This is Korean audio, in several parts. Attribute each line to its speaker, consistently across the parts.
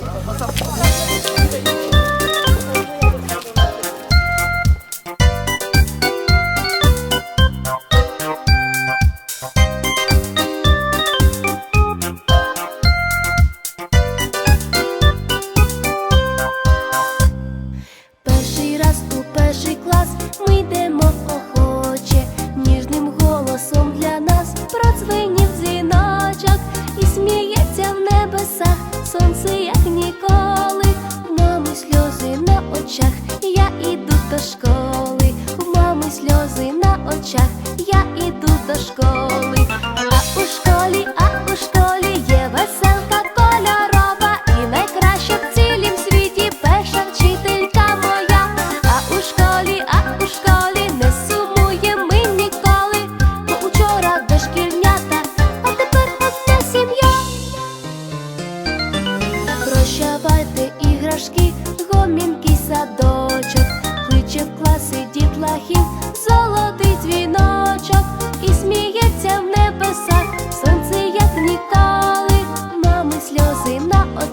Speaker 1: 감사합니다. очах,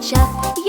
Speaker 1: shut